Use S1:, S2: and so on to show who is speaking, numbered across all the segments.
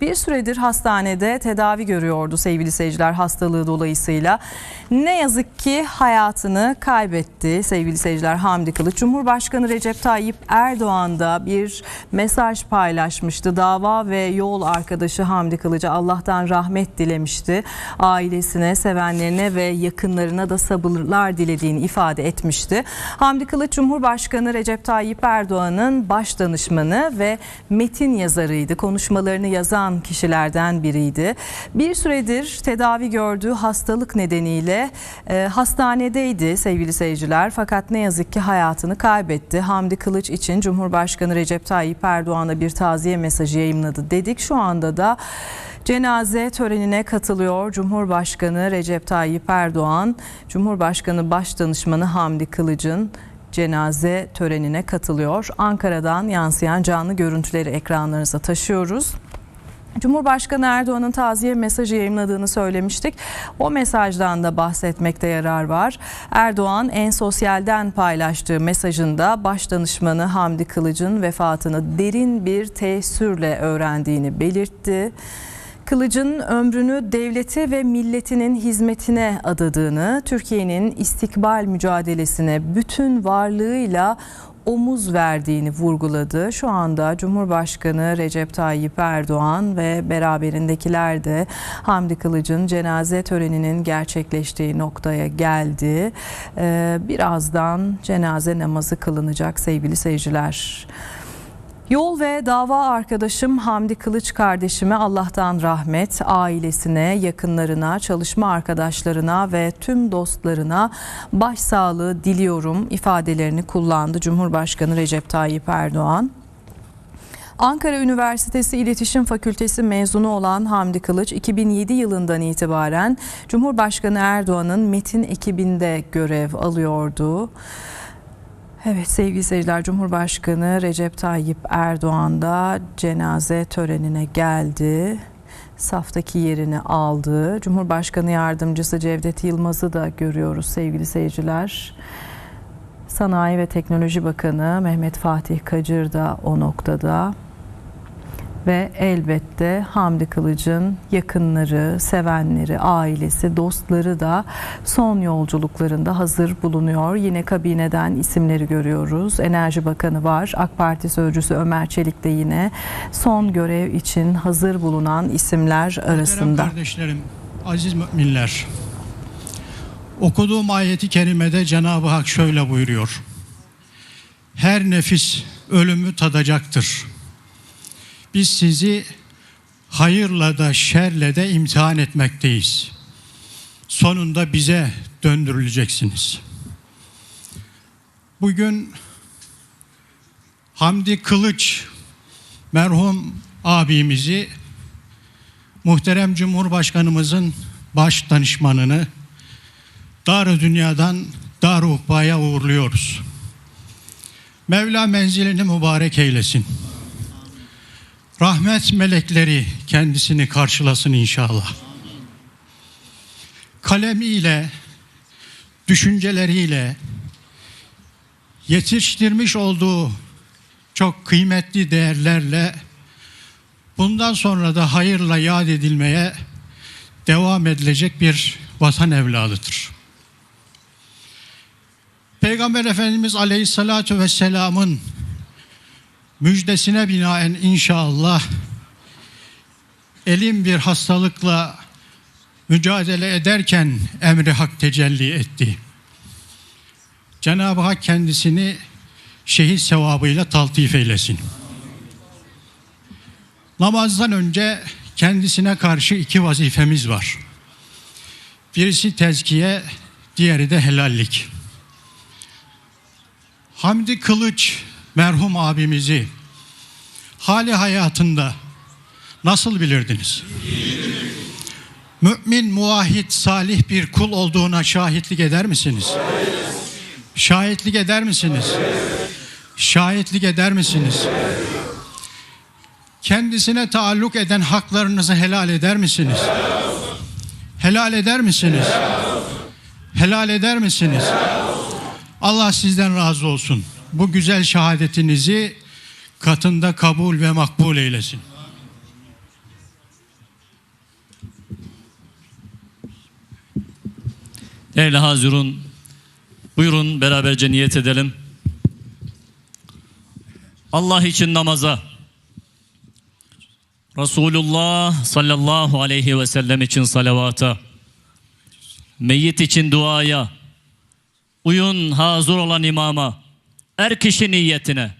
S1: Bir süredir hastanede tedavi görüyordu sevgili seyirciler hastalığı dolayısıyla. Ne yazık ki hayatını kaybetti sevgili seyirciler Hamdi Kılıç. Cumhurbaşkanı Recep Tayyip Erdoğan da bir mesaj paylaşmıştı. Dava ve yol arkadaşı Hamdi Kılıç'a Allah'tan rahmet dilemişti. Ailesine, sevenlerine ve yakınlarına da sabırlar dilediğini ifade etmişti. Hamdi Kılıç Cumhurbaşkanı Recep Tayyip Erdoğan'ın baş danışmanı ve metin yazarıydı. Konuşmalarını yazan kişilerden biriydi. Bir süredir tedavi gördüğü hastalık nedeniyle e, hastanedeydi sevgili seyirciler. Fakat ne yazık ki hayatını kaybetti. Hamdi Kılıç için Cumhurbaşkanı Recep Tayyip Erdoğan'a bir taziye mesajı yayımladı dedik. Şu anda da Cenaze törenine katılıyor Cumhurbaşkanı Recep Tayyip Erdoğan, Cumhurbaşkanı Başdanışmanı Hamdi Kılıç'ın cenaze törenine katılıyor. Ankara'dan yansıyan canlı görüntüleri ekranlarınıza taşıyoruz. Cumhurbaşkanı Erdoğan'ın taziye mesajı yayımladığını söylemiştik. O mesajdan da bahsetmekte yarar var. Erdoğan en sosyalden paylaştığı mesajında başdanışmanı Hamdi Kılıç'ın vefatını derin bir teessürle öğrendiğini belirtti. Kılıç'ın ömrünü devleti ve milletinin hizmetine adadığını, Türkiye'nin istikbal mücadelesine bütün varlığıyla omuz verdiğini vurguladı. Şu anda Cumhurbaşkanı Recep Tayyip Erdoğan ve beraberindekiler de Hamdi Kılıç'ın cenaze töreninin gerçekleştiği noktaya geldi. Ee, birazdan cenaze namazı kılınacak sevgili seyirciler. Yol ve dava arkadaşım Hamdi Kılıç kardeşime Allah'tan rahmet, ailesine, yakınlarına, çalışma arkadaşlarına ve tüm dostlarına başsağlığı diliyorum ifadelerini kullandı Cumhurbaşkanı Recep Tayyip Erdoğan. Ankara Üniversitesi İletişim Fakültesi mezunu olan Hamdi Kılıç 2007 yılından itibaren Cumhurbaşkanı Erdoğan'ın metin ekibinde görev alıyordu. Evet sevgili seyirciler Cumhurbaşkanı Recep Tayyip Erdoğan da cenaze törenine geldi. Saftaki yerini aldı. Cumhurbaşkanı Yardımcısı Cevdet Yılmaz'ı da görüyoruz sevgili seyirciler. Sanayi ve Teknoloji Bakanı Mehmet Fatih Kacır da o noktada. Ve elbette Hamdi Kılıç'ın yakınları, sevenleri, ailesi, dostları da son yolculuklarında hazır bulunuyor. Yine kabineden isimleri görüyoruz. Enerji Bakanı var. AK Parti Sözcüsü Ömer Çelik de yine son görev için hazır bulunan isimler arasında.
S2: Muhterem kardeşlerim, aziz müminler. Okuduğum ayeti kerimede Cenab-ı Hak şöyle buyuruyor. Her nefis ölümü tadacaktır. Biz sizi hayırla da şerle de imtihan etmekteyiz. Sonunda bize döndürüleceksiniz. Bugün Hamdi Kılıç merhum abimizi muhterem Cumhurbaşkanımızın baş danışmanını Dar-ı Dünya'dan Dar-ı Ukba'ya uğurluyoruz. Mevla menzilini mübarek eylesin. Rahmet melekleri kendisini karşılasın inşallah. Kalemiyle, düşünceleriyle yetiştirmiş olduğu çok kıymetli değerlerle bundan sonra da hayırla yad edilmeye devam edilecek bir vatan evladıdır. Peygamber Efendimiz Aleyhisselatü Vesselam'ın müjdesine binaen inşallah elim bir hastalıkla mücadele ederken emri hak tecelli etti. Cenab-ı Hak kendisini şehit sevabıyla taltif eylesin. Namazdan önce kendisine karşı iki vazifemiz var. Birisi tezkiye, diğeri de helallik. Hamdi Kılıç merhum abimizi hali hayatında nasıl bilirdiniz? Mümin, muvahhid, salih bir kul olduğuna şahitlik eder misiniz? Şahitlik eder misiniz? Şahitlik eder misiniz? Kendisine taalluk eden haklarınızı helal eder misiniz? Helal eder misiniz? Helal eder misiniz? Allah sizden razı olsun. Bu güzel şehadetinizi katında kabul ve makbul eylesin.
S3: Değerli hazirun, buyurun beraberce niyet edelim. Allah için namaza, Resulullah sallallahu aleyhi ve sellem için salavata, meyyit için duaya, uyun hazır olan imama, er kişi niyetine,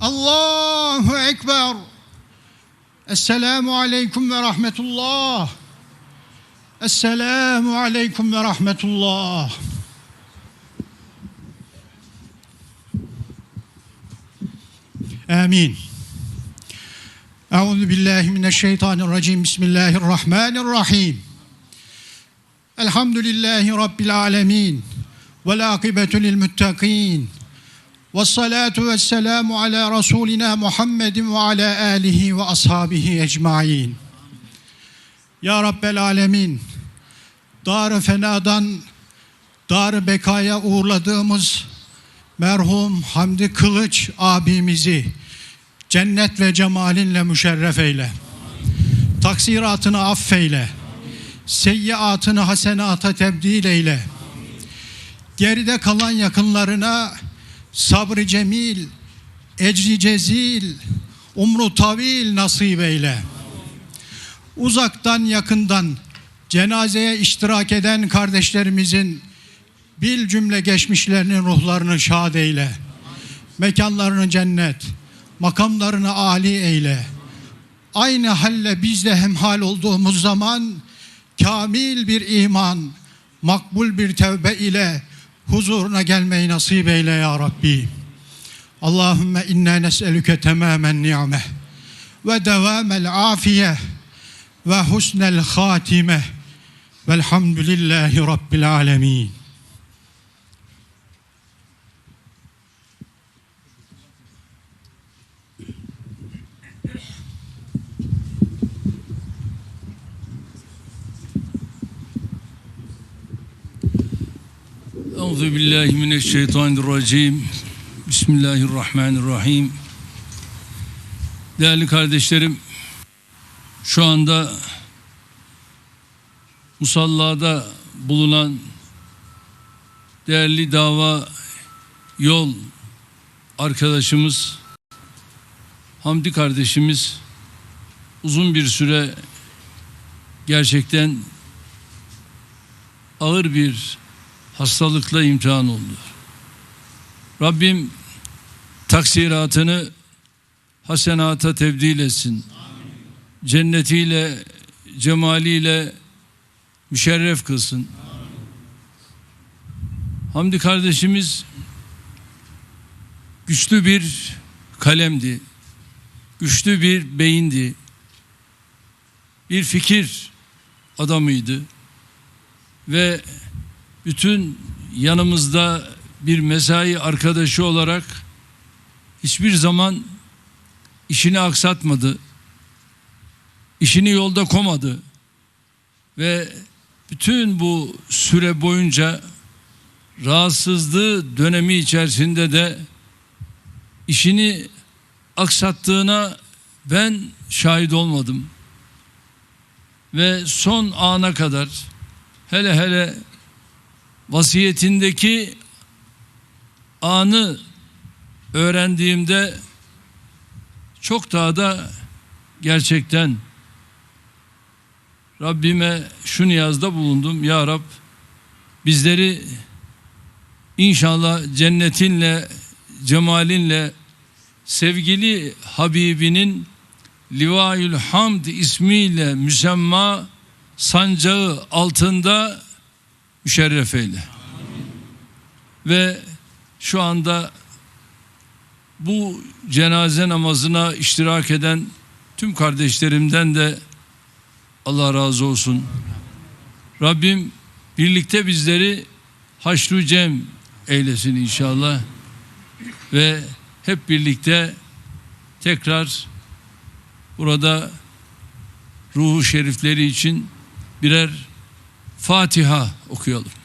S2: Allahu Ekber. Esselamu Aleyküm ve Rahmetullah. Esselamu Aleyküm ve Rahmetullah. Amin. Euzu billahi mineşşeytanirracim. Bismillahirrahmanirrahim. Elhamdülillahi rabbil alamin. الرجيم بسم الله الرحمن الرحيم الحمد لله رب العالمين والعاقبة للمتقين والصلاة والسلام على رسولنا محمد وعلى آله وأصحابه أجمعين Ya Rabbel Alemin Dar-ı Fena'dan Dar-ı Beka'ya uğurladığımız merhum Hamdi Kılıç abimizi cennet ve cemalinle müşerref eyle. Taksiratını affeyle. Seyyiatını hasenata tebdil eyle. Geride kalan yakınlarına sabrı cemil, ecri cezil, umru tavil nasip eyle. Uzaktan yakından cenazeye iştirak eden kardeşlerimizin bil cümle geçmişlerinin ruhlarını şad eyle. Mekanlarını cennet, makamlarını âli eyle. Aynı halle biz de hemhal olduğumuz zaman kamil bir iman, makbul bir tevbe ile huzuruna gelmeyi nasip eyle ya Rabbi. Allahümme inna nes'elüke temamen ni'meh ve devamel afiye ve husnel hatime velhamdülillahi rabbil alemin.
S4: Euzu billahi mineşşeytanirracim. Bismillahirrahmanirrahim. Değerli kardeşlerim, şu anda musallada bulunan değerli dava yol arkadaşımız Hamdi kardeşimiz uzun bir süre gerçekten ağır bir hastalıkla imtihan oldu. Rabbim taksiratını hasenata tebdil etsin. Cennetiyle, cemaliyle müşerref kılsın. Hamdi kardeşimiz güçlü bir kalemdi. Güçlü bir beyindi. Bir fikir adamıydı. Ve bütün yanımızda bir mesai arkadaşı olarak hiçbir zaman işini aksatmadı. İşini yolda komadı. Ve bütün bu süre boyunca rahatsızlığı dönemi içerisinde de işini aksattığına ben şahit olmadım. Ve son ana kadar hele hele vasiyetindeki anı öğrendiğimde çok daha da gerçekten Rabbime şu niyazda bulundum. Ya Rab bizleri inşallah cennetinle, cemalinle sevgili Habibinin Livaül Hamd ismiyle müsemma sancağı altında müşerref eyle. Ve şu anda bu cenaze namazına iştirak eden tüm kardeşlerimden de Allah razı olsun. Rabbim birlikte bizleri haşru cem eylesin inşallah. Ve hep birlikte tekrar burada ruhu şerifleri için birer Fatiha okuyalım.